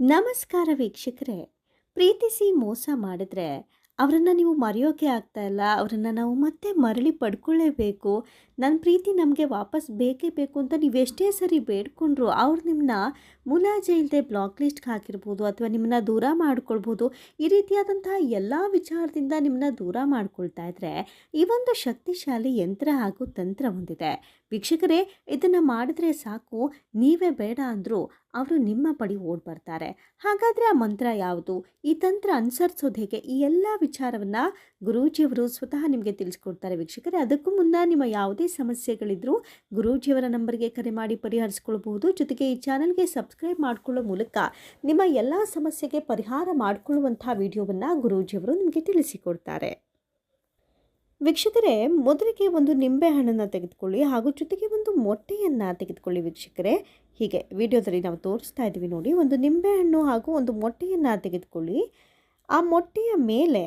ನಮಸ್ಕಾರ ವೀಕ್ಷಕರೇ, ಪ್ರೀತಿಸಿ ಮೋಸ ಮಾಡಿದ್ರೆ ಅವರನ್ನು ನೀವು ಮರೆಯೋಕೆ ಆಗ್ತಾ ಇಲ್ಲ, ಅವರನ್ನು ನಾವು ಮತ್ತೆ ಮರಳಿ ಪಡ್ಕೊಳ್ಳೇಬೇಕು ನನ್ನ ಪ್ರೀತಿ ನಮಗೆ ವಾಪಸ್ ಬೇಕೇ ಬೇಕು ಅಂತ ನೀವು ಎಷ್ಟೇ ಸರಿ ಬೇಡ್ಕೊಂಡ್ರು ಅವ್ರು ನಿಮ್ಮನ್ನ ಮುಲಾಜೆ ಇಲ್ಲದೆ ಬ್ಲಾಕ್ ಲಿಸ್ಟ್ಗೆ ಹಾಕಿರ್ಬೋದು ಅಥವಾ ನಿಮ್ಮನ್ನ ದೂರ ಮಾಡ್ಕೊಳ್ಬೋದು, ಈ ರೀತಿಯಾದಂತಹ ಎಲ್ಲ ವಿಚಾರದಿಂದ ನಿಮ್ಮನ್ನ ದೂರ ಮಾಡ್ಕೊಳ್ತಾ ಇದ್ರೆ ಈ ಒಂದು ಶಕ್ತಿಶಾಲಿ ಯಂತ್ರ ಹಾಗೂ ತಂತ್ರ ಹೊಂದಿದೆ ವೀಕ್ಷಕರೇ, ಇದನ್ನು ಮಾಡಿದ್ರೆ ಸಾಕು, ನೀವೇ ಬೇಡ ಅಂದರೂ ಅವರು ನಿಮ್ಮ ಬಳಿ ಓಡ್ ಬರ್ತಾರೆ. ಹಾಗಾದರೆ ಆ ಮಂತ್ರ ಯಾವುದು? ಈ ತಂತ್ರ ಅನುಸರಿಸೋದು ಹೇಗೆ? ಈ ಎಲ್ಲ ವಿಚಾರವನ್ನು ಗುರೂಜಿಯವರು ಸ್ವತಃ ನಿಮಗೆ ತಿಳಿಸ್ಕೊಡ್ತಾರೆ ವೀಕ್ಷಕರೇ. ಅದಕ್ಕೂ ಮುನ್ನ ನಿಮ್ಮ ಯಾವುದೇ ಸಮಸ್ಯೆಗಳಿದ್ರೂ ಗುರೂಜಿಯವರ ನಂಬರ್ಗೆ ಕರೆ ಮಾಡಿ ಪರಿಹರಿಸ್ಕೊಳ್ಬಹುದು. ಜೊತೆಗೆ ಈ ಚಾನಲ್ಗೆ ಸಬ್ಸ್ಕ್ರೈಬ್ ಮಾಡಿಕೊಳ್ಳೋ ಮೂಲಕ ನಿಮ್ಮ ಎಲ್ಲ ಸಮಸ್ಯೆಗೆ ಪರಿಹಾರ ಮಾಡಿಕೊಳ್ಳುವಂಥ ವಿಡಿಯೋವನ್ನು ಗುರೂಜಿಯವರು ನಿಮಗೆ ತಿಳಿಸಿಕೊಡ್ತಾರೆ. ವೀಕ್ಷಕರೇ, ಮೊದಲಿಗೆ ಒಂದು ನಿಂಬೆಹಣ್ಣನ್ನು ತೆಗೆದುಕೊಳ್ಳಿ ಹಾಗೂ ಜೊತೆಗೆ ಒಂದು ಮೊಟ್ಟೆಯನ್ನು ತೆಗೆದುಕೊಳ್ಳಿ ವೀಕ್ಷಕರೇ. ಹೀಗೆ ವಿಡಿಯೋದಲ್ಲಿ ನಾವು ತೋರಿಸ್ತಾ ಇದ್ದೀವಿ ನೋಡಿ, ಒಂದು ನಿಂಬೆಹಣ್ಣು ಹಾಗೂ ಒಂದು ಮೊಟ್ಟೆಯನ್ನು ತೆಗೆದುಕೊಳ್ಳಿ. ಆ ಮೊಟ್ಟೆಯ ಮೇಲೆ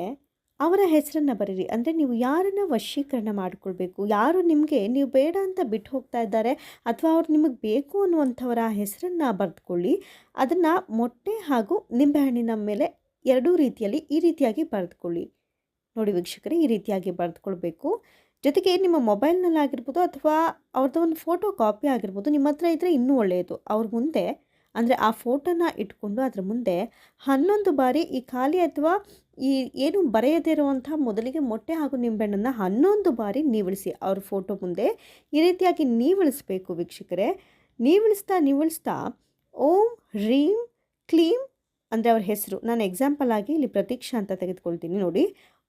ಅವರ ಹೆಸರನ್ನು ಬರೀರಿ. ಅಂದರೆ ನೀವು ಯಾರನ್ನು ವಶೀಕರಣ ಮಾಡಿಕೊಳ್ಬೇಕು, ಯಾರು ನಿಮಗೆ, ನೀವು ಬೇಡ ಅಂತ ಬಿಟ್ಟು ಹೋಗ್ತಾ ಇದ್ದಾರೆ ಅಥವಾ ಅವ್ರು ನಿಮಗೆ ಬೇಕು ಅನ್ನುವಂಥವರ ಹೆಸರನ್ನು ಬರೆದುಕೊಳ್ಳಿ. ಅದನ್ನು ಮೊಟ್ಟೆ ಹಾಗೂ ನಿಂಬೆಹಣ್ಣಿನ ಮೇಲೆ ಎರಡೂ ರೀತಿಯಲ್ಲಿ ಈ ರೀತಿಯಾಗಿ ಬರೆದುಕೊಳ್ಳಿ. ನೋಡಿ ವೀಕ್ಷಕರೇ, ಈ ರೀತಿಯಾಗಿ ಬರೆದುಕೊಳ್ಬೇಕು. ಜೊತೆಗೆ ನಿಮ್ಮ ಮೊಬೈಲ್ನಲ್ಲಿ ಆಗಿರ್ಬೋದು ಅಥವಾ ಅವ್ರದ್ದು ಒಂದು ಫೋಟೋ ಕಾಪಿ ಆಗಿರ್ಬೋದು, ನಿಮ್ಮ ಹತ್ರ ಇದ್ದರೆ ಇನ್ನೂ ಒಳ್ಳೆಯದು. ಅವ್ರ ಮುಂದೆ, ಅಂದರೆ ಆ ಫೋಟೋನ ಇಟ್ಕೊಂಡು ಅದರ ಮುಂದೆ ಹನ್ನೊಂದು ಬಾರಿ ಈ ಖಾಲಿ ಅಥವಾ ಈ ಏನು ಬರೆಯದೇ ಇರುವಂಥ ಮೊದಲಿಗೆ ಮೊಟ್ಟೆ ಹಾಗೂ ನಿಂಬೆಹಣ್ಣನ್ನು ಹನ್ನೊಂದು ಬಾರಿ ನೀವಳಿಸಿ ಅವ್ರ ಫೋಟೋ ಮುಂದೆ ಈ ರೀತಿಯಾಗಿ ನೀವಳಿಸ್ಬೇಕು ವೀಕ್ಷಕರೇ. ನೀವಳಿಸ್ತಾ ನೀವಳಿಸ್ತಾ ಓಂ ರೀಂ ಕ್ಲೀಂ ಅಂದರೆ ಅವ್ರ ಹೆಸರು. ನಾನು ಎಕ್ಸಾಂಪಲ್ ಆಗಿ ಇಲ್ಲಿ ಪ್ರತೀಕ್ಷಾ ಅಂತ ತೆಗೆದುಕೊಳ್ತೀನಿ ನೋಡಿ.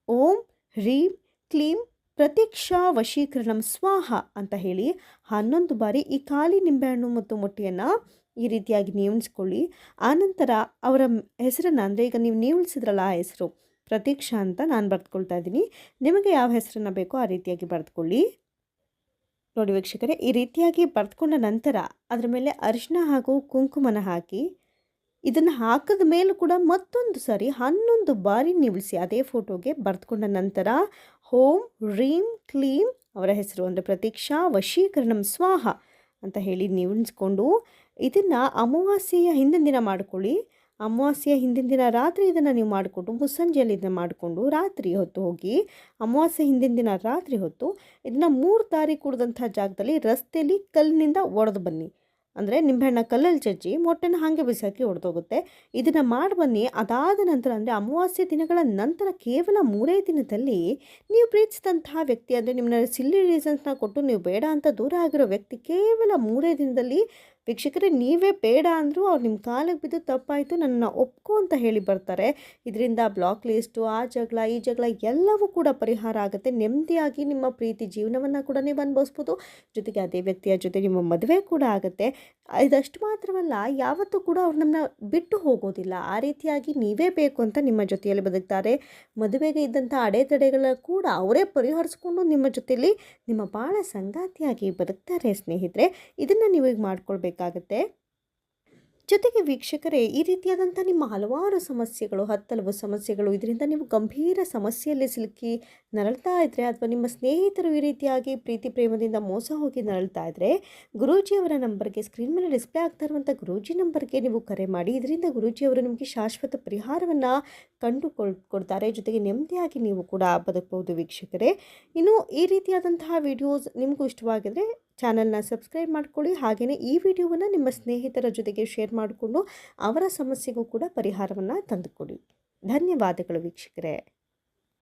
ಓಂ ಹ್ರೀಂ ಕ್ಲೀಂ ಪ್ರತೀಕ್ಷಾ ವಶೀಕರಣಂ ಸ್ವಾಹ ಅಂತ ಹೇಳಿ ಹನ್ನೊಂದು ಬಾರಿ ಈ ಖಾಲಿ ನಿಂಬೆಹಣ್ಣು ಮತ್ತು ಮೊಟ್ಟೆಯನ್ನು ಈ ರೀತಿಯಾಗಿ ನೇಮಿಸ್ಕೊಳ್ಳಿ ಆನಂತರ ಅವರ ಹೆಸರನ್ನು ಅಂದರೆ ಈಗ ನೀವು ನೇಮಿಸಿದ್ರಲ್ಲ ಆ ಹೆಸರು ಪ್ರತೀಕ್ಷಾ ಅಂತ ನಾನು ಬರೆದುಕೊಳ್ತಾ ಇದ್ದೀನಿ. ನಿಮಗೆ ಯಾವ ಹೆಸರನ್ನು ಬೇಕೋ ಆ ರೀತಿಯಾಗಿ ಬರೆದುಕೊಳ್ಳಿ. ನೋಡಿ ವೀಕ್ಷಕರೇ, ಈ ರೀತಿಯಾಗಿ ಬರೆದುಕೊಂಡ ನಂತರ ಅದರ ಮೇಲೆ ಅರಿಶಿನ ಹಾಗೂ ಕುಂಕುಮನ ಹಾಕಿ ಇದನ್ನು ಹಾಕಿದ ಮೇಲೂ ಕೂಡ ಮತ್ತೊಂದು ಸಾರಿ ಹನ್ನೊಂದು ಬಾರಿ ನಿಲ್ಲಿಸಿ ಅದೇ ಫೋಟೋಗೆ ಬರೆದುಕೊಂಡ ನಂತರ ಹೋಮ್ ರೀಮ್ ಕ್ಲೀಮ್ ಅವರ ಹೆಸರು ಅಂದರೆ ಪ್ರತೀಕ್ಷಾ ವಶೀಕರಣಂ ಸ್ವಾಹ ಅಂತ ಹೇಳಿ ನಿಲ್ಲಿಸ್ಕೊಂಡು ಇದನ್ನು ಅಮಾವಾಸ್ಯೆಯ ಹಿಂದಿನ ದಿನ ಮಾಡಿಕೊಳ್ಳಿ. ಅಮಾವಾಸ್ಯೆಯ ಹಿಂದಿನ ದಿನ ರಾತ್ರಿ ಇದನ್ನು ನೀವು ಮಾಡಿಕೊಂಡು ಮುಸ್ಸಂಜೆಯಲ್ಲಿ ಇದನ್ನು ಮಾಡಿಕೊಂಡು ರಾತ್ರಿ ಹೊತ್ತು ಹೋಗಿ ಅಮಾವಾಸ್ಯೆ ಹಿಂದಿನ ದಿನ ರಾತ್ರಿ ಹೊತ್ತು ಇದನ್ನು ಮೂರು ತಾರೀಕು ಕುಡಿದಂಥ ಜಾಗದಲ್ಲಿ ರಸ್ತೆಯಲ್ಲಿ ಕಲ್ಲಿನಿಂದ ಒಡೆದು ಬನ್ನಿ. ಅಂದರೆ ನಿಂಬೆಹಣ್ಣ ಕಲ್ಲಲ್ಲಿ ಚಚ್ಚಿ ಮೊಟ್ಟೆನ ಹಾಗೆ ಬಿಸಾಕಿ ಹೊಡೆದೋಗುತ್ತೆ ಇದನ್ನು ಮಾಡಿ ಬನ್ನಿ. ಅದಾದ ನಂತರ ಅಂದರೆ ಅಮಾವಾಸ್ಯೆ ದಿನಗಳ ನಂತರ ಕೇವಲ ಮೂರೇ ದಿನದಲ್ಲಿ ನೀವು ಪ್ರೀತಿಸಿದಂತಹ ವ್ಯಕ್ತಿ ಅಂದರೆ ನಿಮ್ಮನ್ನ ಸಿಲ್ಲಿ ರೀಸನ್ಸ್ನ ಕೊಟ್ಟು ನೀವು ಬೇಡ ಅಂತ ದೂರ ಆಗಿರೋ ವ್ಯಕ್ತಿ ಕೇವಲ ಮೂರೇ ದಿನದಲ್ಲಿ ವೀಕ್ಷಕರೇ ನೀವೇ ಬೇಡ ಅಂದರೂ ಅವ್ರು ನಿಮ್ಮ ಕಾಲಿಗೆ ಬಿದ್ದು ತಪ್ಪಾಯಿತು ನನ್ನ ಒಪ್ಕೊ ಅಂತ ಹೇಳಿ ಬರ್ತಾರೆ. ಇದರಿಂದ ಬ್ಲಾಕ್ ಲಿಸ್ಟು ಆ ಜಗಳ, ಈ ಜಗಳ ಎಲ್ಲವೂ ಕೂಡ ಪರಿಹಾರ ಆಗುತ್ತೆ. ನೆಮ್ಮದಿಯಾಗಿ ನಿಮ್ಮ ಪ್ರೀತಿ ಜೀವನವನ್ನು ಕೂಡ ನೀವು ಅನುಭವಿಸ್ಬೋದು. ಜೊತೆಗೆ ಅದೇ ವ್ಯಕ್ತಿಯ ಜೊತೆ ನಿಮ್ಮ ಮದುವೆ ಕೂಡ ಆಗುತ್ತೆ. ಇದಷ್ಟು ಮಾತ್ರವಲ್ಲ, ಯಾವತ್ತೂ ಕೂಡ ಅವ್ರು ನಮ್ಮನ್ನ ಬಿಟ್ಟು ಹೋಗೋದಿಲ್ಲ. ಆ ರೀತಿಯಾಗಿ ನೀವೇ ಬೇಕು ಅಂತ ನಿಮ್ಮ ಜೊತೆಯಲ್ಲಿ ಬದುಕ್ತಾರೆ. ಮದುವೆಗೆ ಇದ್ದಂಥ ಅಡೆತಡೆಗಳ ಕೂಡ ಅವರೇ ಪರಿಹರಿಸ್ಕೊಂಡು ನಿಮ್ಮ ಜೊತೆಯಲ್ಲಿ ನಿಮ್ಮ ಭಾಳ ಸಂಗಾತಿಯಾಗಿ ಬದುಕ್ತಾರೆ ಸ್ನೇಹಿತರೆ. ಇದನ್ನು ನೀವು ಈಗ ಮಾಡ್ಕೊಳ್ಬೇಕಾಗತ್ತೆ. ಜೊತೆಗೆ ವೀಕ್ಷಕರೇ, ಈ ರೀತಿಯಾದಂಥ ನಿಮ್ಮ ಹಲವಾರು ಸಮಸ್ಯೆಗಳು, ಹತ್ತಲವು ಸಮಸ್ಯೆಗಳು, ಇದರಿಂದ ನೀವು ಗಂಭೀರ ಸಮಸ್ಯೆಯಲ್ಲಿ ಸಿಲುಕಿ ನರಳ್ತಾ ಇದ್ದರೆ ಅಥವಾ ನಿಮ್ಮ ಸ್ನೇಹಿತರು ಈ ರೀತಿಯಾಗಿ ಪ್ರೀತಿ, ಪ್ರೇಮದಿಂದ ಮೋಸ ಹೋಗಿ ನರಳ್ತಾ ಇದ್ದರೆ ಗುರೂಜಿಯವರ ನಂಬರ್ಗೆ ಸ್ಕ್ರೀನ್ ಮೇಲೆ ಡಿಸ್ಪ್ಲೇ ಆಗ್ತಾ ಇರುವಂಥ ಗುರೂಜಿ ನಂಬರ್ಗೆ ನೀವು ಕರೆ ಮಾಡಿ. ಇದರಿಂದ ಗುರೂಜಿಯವರು ನಿಮಗೆ ಶಾಶ್ವತ ಪರಿಹಾರವನ್ನು ಕಂಡುಕೊಳ್, ಕೊಡ್ತಾರೆ. ಜೊತೆಗೆ ನೆಮ್ಮದಿಯಾಗಿ ನೀವು ಕೂಡ ಬದುಕಬಹುದು ವೀಕ್ಷಕರೇ. ಇನ್ನು ಈ ರೀತಿಯಾದಂತಹ ವಿಡಿಯೋಸ್ ನಿಮಗೂ ಇಷ್ಟವಾಗಿದ್ದರೆ ಚಾನಲ್ನ ಸಬ್ಸ್ಕ್ರೈಬ್ ಮಾಡ್ಕೊಳ್ಳಿ. ಹಾಗೆಯೇ ಈ ವಿಡಿಯೋವನ್ನು ನಿಮ್ಮ ಸ್ನೇಹಿತರ ಜೊತೆಗೆ ಶೇರ್ ಮಾಡಿಕೊಂಡು ಅವರ ಸಮಸ್ಯೆಗೂ ಕೂಡ ಪರಿಹಾರವನ್ನು ತಂದುಕೊಡಿ. ಧನ್ಯವಾದಗಳು ವೀಕ್ಷಕರೇ.